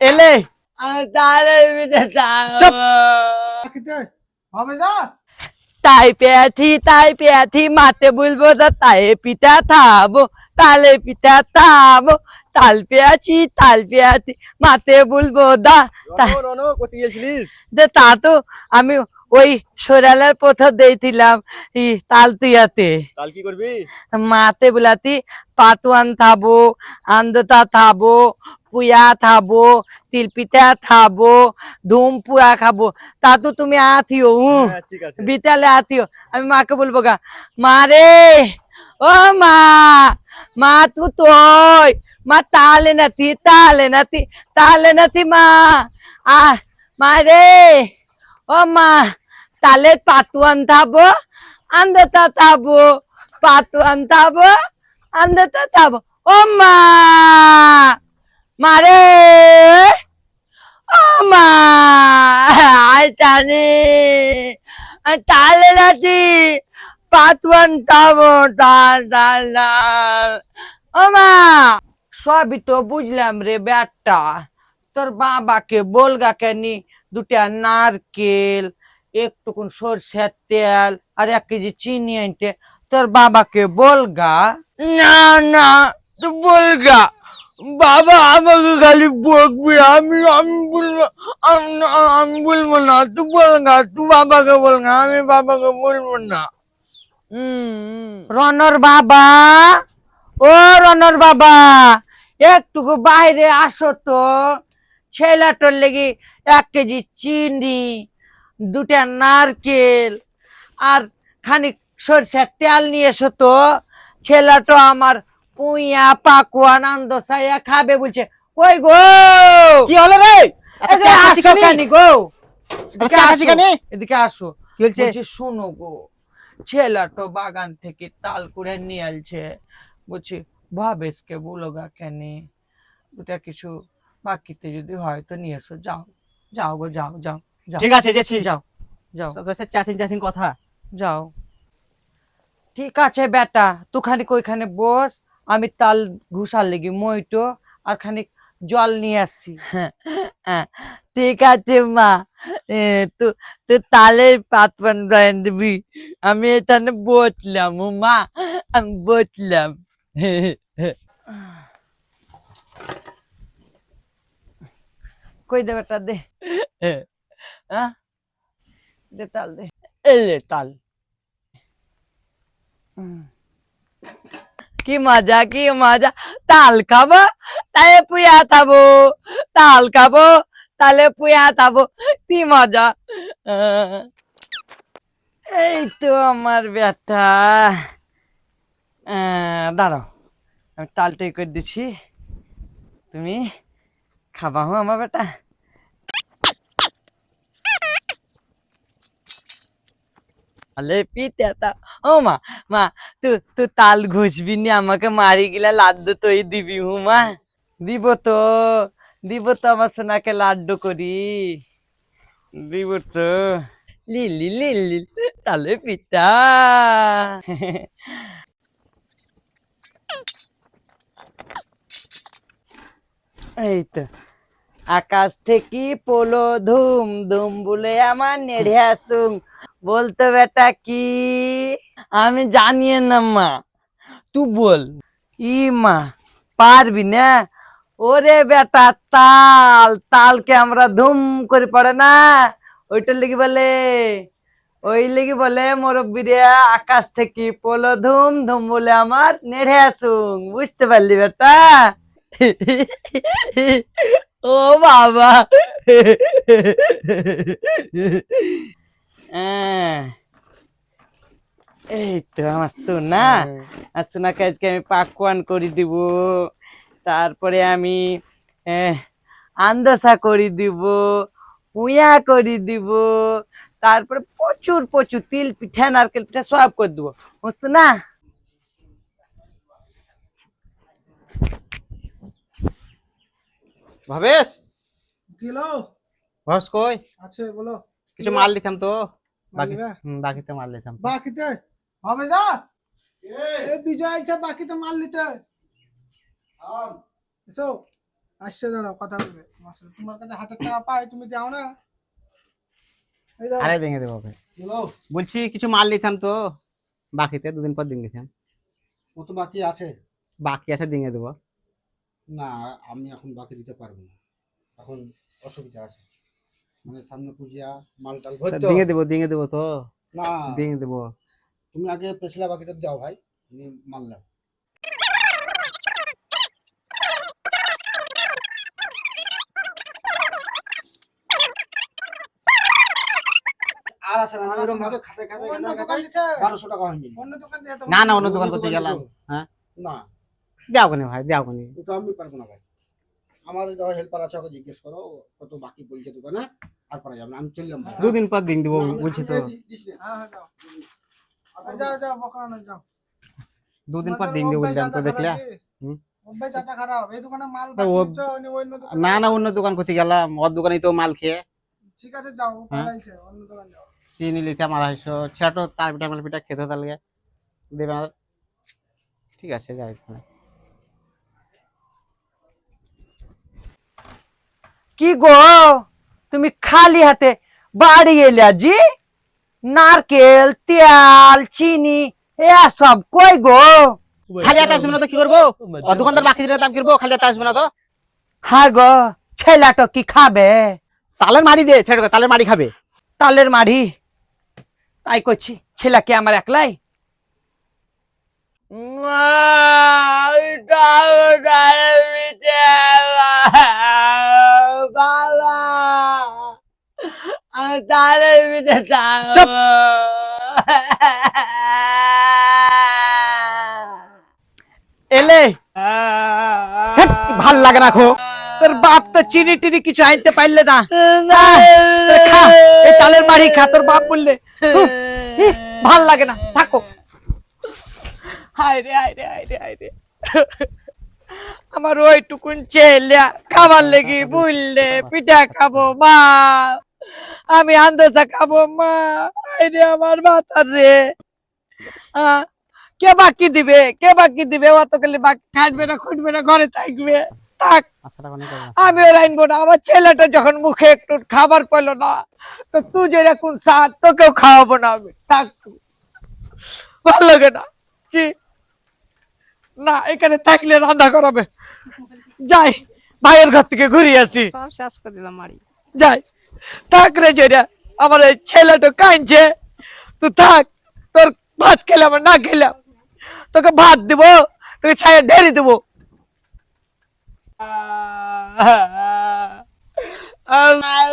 এলে। তাই পেয়াথি তাই পেয়াথি মাতে বলব তা তাই পিতা থাবো তালে পিতা থাবো তাল পেয়াছি তাল পেয়াছি মাতে বলব দা তা- তা তো আমি ওই সরালের পথর দিয়েছিলাম ই তাল তুইয়াতে। কাল কি করবি? মাতে বুলাতি পাতুয়ান থাবো আন্দতা থাবো পুয়া থাবো তিলপিঠা থাবো ধুম পুয়া খাব। তা তো তুমি আথিও হুঁ হ্যাঁ ঠিক আছে। বিতালে আতিও আমি মাকে বলব গা মা রে ও মা মা তু তোই মা তালে নাতি তালে নাতি তালে নাতি মা আ মা রে ও মা তালে পাতুয়ান থাবো আন্দতা থাবো পাতুয়ান থাবো আন্দতা থাবো। ও মা মারে! জানি তালে নাতি! পাতুয়ান থাবো তাল তাল তাল। ও মা! সবই তো বুঝলাম রে ব্যাটটা তোর বাবাকে বলগা কেনি? দুটা নারকেল, একটুকুন সরষের তেল আর এক কেজি চিনি আনতে। তোর বাবাকে বলগা? না না তুই বলগা। বাবা, আমাকে খালি বকবি। আমি আমি বলব আমি না- বলব না, তুই বলগা তুই বাবাকে বলগা আমি বাবাকে বলব না। রনর বাবা, ও রনর বাবা, একটুকু বাইরে আসো তো। ছেলেটার লেগে এক কেজি চিনি, দুটা নারকেল, আর খানিক সরষের তেল নিয়ে এসো তো। ছেলেটা আমার পুইয়া পাকুয়া আনন্দ সাইয়া খাবে বলছে। কই গো? কি হলো রে? এদিকে আসো গো? এদিকে কি বলছে শোনো গো ছেলেটা বাগান থেকে তাল করে নিয়ে আলছে। বলছি ভাবেশকে বলো গা কেন? দুটা কিছু বাকিতে যদি হয় তো নিয়ে এসো। যাও যাও গো যাও যাও যাও। ঠিক আছে যেছি যাও যাও। চাচিন চাচিন কথা। যাও। ঠিক আছে বেটা তুই খানিক ওইখানে বস। আমি তাল ঘুষার লেগে মইটো আর খানিক জল নিয়ে আসছি ঠিক আছে মা। তো তালের পাত পান দিবি আমি এখানে বসলাম ও মা আমি বসলাম। কই দে বেটা দে। হ্যাঁ দে তাল দে। এলে তাল। হুম। কি মজা কি মজা। তাল খাব, তালে পুয়া খাব, তাল খাব, তালে পুয়া খাব, কি মজা। এই তো আমার বেটা দাঁড়াও, আমি তালটাই করে দিচ্ছি। তুমি খাবা হো আমার বেটা আলে পিতা ও মা মা তুই তুই তাল ঘুষবি নি, আমাকে মারি গিলা লাড্ডু তুই দিবি, হু মা। দিব তো দিব তো আমার সোনাকে লাড্ডু করি। দিব তো। লিলি লিলি তালে পিতা। এই তো, আকাশ থেকে পোলো ধুম ধুম বলে আমার নেড়ে আসুন বলতো বেটা কি? আমি জানিয়ে না মা। তুই বল। ই মা, পারবি না? ওরে বেটা, তাল, তালকে আমরা ধুম করে পড়ে না? ওইটার লেগে বলে, ওই লেগে বলে মুরব্বীরে, আকাশ থেকে পোলো ধুম ধুম বলে আমার নেড়ে আসুন। বুঝতে পারলি বেটা? ও বাবা। এই তো আমার সোনা। আর সোনাকে আজকে আমি পাকওয়ান করে দিব। তারপরে আমি আন্দসা করে দিব পুয়া করে দিব। তারপরে প্রচুর প্রচুর তিল পিঠা নারকেল পিঠা সব করে দিব। বুঝছ না ভাবেশ? কিলো ভাবেশ কই? আছে বলো। কিছু মাল দিতাম তো। বাকিতে মাল দিতাম বাকিতে? হবে না এ বিজয় আইছে বাকিতে মাল নিতে এসো। আসছে দাঁড়াও কথা বলবে। তোমার কাছে হাজার টাকা পাই তুমি দাও না। আরে ভেঙে দেবো ওকে। বলছি কিছু মাল নিতাম তো। বাকিতে দুদিন পর দিন গেছিলাম কত বাকি আছে। বাকি আছে দিঙে দেবো। না আমি এখন বাকি দিতে পারব না। এখন অসুবিধা আছে। মানে সামনে পূজা মাল টাল ভরতে হবে। দেবো দিঙে দেবো তো? না। দিঙে দেবো। তুমি আগে পেছলা বাকিটা দাও ভাই তুমি মাল দাও। আর আছে না এরকম না। ভাবে খাতে খাতে অন্য দোকান বারোশো টাকা হয়নি। দিয়ে না না অন্য অন্য দোকান করতে গেলাম। হ্যাঁ? না। দেও কোনি ভাই দেও কোনি। ওটা আমি পারব না ভাই। আমার যাওয়া হেল্পার আছে ওকে জিজ্ঞেস করো কত বাকি বলছে দোকানে আর পারা যাবে না আমি চললাম ভাই দুদিন পর দিন দেবো না, আমি- বলছি তো। আমি এই দিস নে। হ্যাঁ হ্যাঁ যাও। আর যাও যাও বকানো যাও। দুদিন পর তোমাদের দিন দেবো অভ্যাস বললাম তো যাতা দেখলে। খারাপ কি? হুম। অভ্যাস যাতা খারাপ এই দোকানে মাল তা বাকি ও- দিচ্ছ, অন্য অন্য দোকানে না না অন্য দোকান করতে গেলাম ওর দোকানে তো মাল খেয়ে। ঠিক আছে যাও হ্যাঁ। পালাইছে অন্য দোকান যাও। চিনি লিতে আমার আড়াইশো ছেটো তার পিঠা মাল পিঠা খেতে তাহলে দেবে না। ঠিক আছে যাই। কি গো? তুমি খালি হাতে বাড়ি এলে জি নারকেল তেল চিনি সব কই গো? খালি হাতে আসবে না তো কি করব? দোকানদার বাকি দিলে দাম করব? খালি হাতে আসবে না তো। হ্যাঁ গো ছেলেটা কি খাবে? তালের মারি দে ছেড়ে তালের মারি খাবে। তালের মাড়ি? তাই করছি ছেলেকে আমার একলাই? বাবা। আমি তালের ভিতরে চুপ। এলে। ভালো লাগে না খো। তোর বাপ তো চিনি টিনি কিছু আনতে পারলে না। তালের মাড়ি খা তোর বাপ বললে। ভালো লাগে না থাকো। হায় রে হায় রে হায় রে হায় রে। আমার ওইটুকুন চেলিয়া খাবার লেগে বুঝলে পিঠা খাব মা আমি আন্দাজা খাব মা আমার মাথা রে। কে বাকি দিবে? কে বাকি দিবে? অত খালি বাকি খাটবে না খুঁটবে না ঘরে থাকবে। থাক আচ্ছা। আমি ওর না আমার ছেলেটা যখন মুখে একটু খাবার পেল না তো তুই যে এখন সাত তোকেও খাওয়াবো না আমি। থাক ভালো লাগে না। জি না এখানে থাকলে রান্না করাবে। যাই ভাইয়ের ঘর থেকে ঘুরে আসি। সব শেষ করে দিলাম মারি। যাই থাক রে জেরা আমার এই ছেলেটা কাঁদছে। তুই থাক তোর ভাত খেলাম না খেলাম। তোকে ভাত দিব তোকে ছায়া ঢেরে দেবো। আমার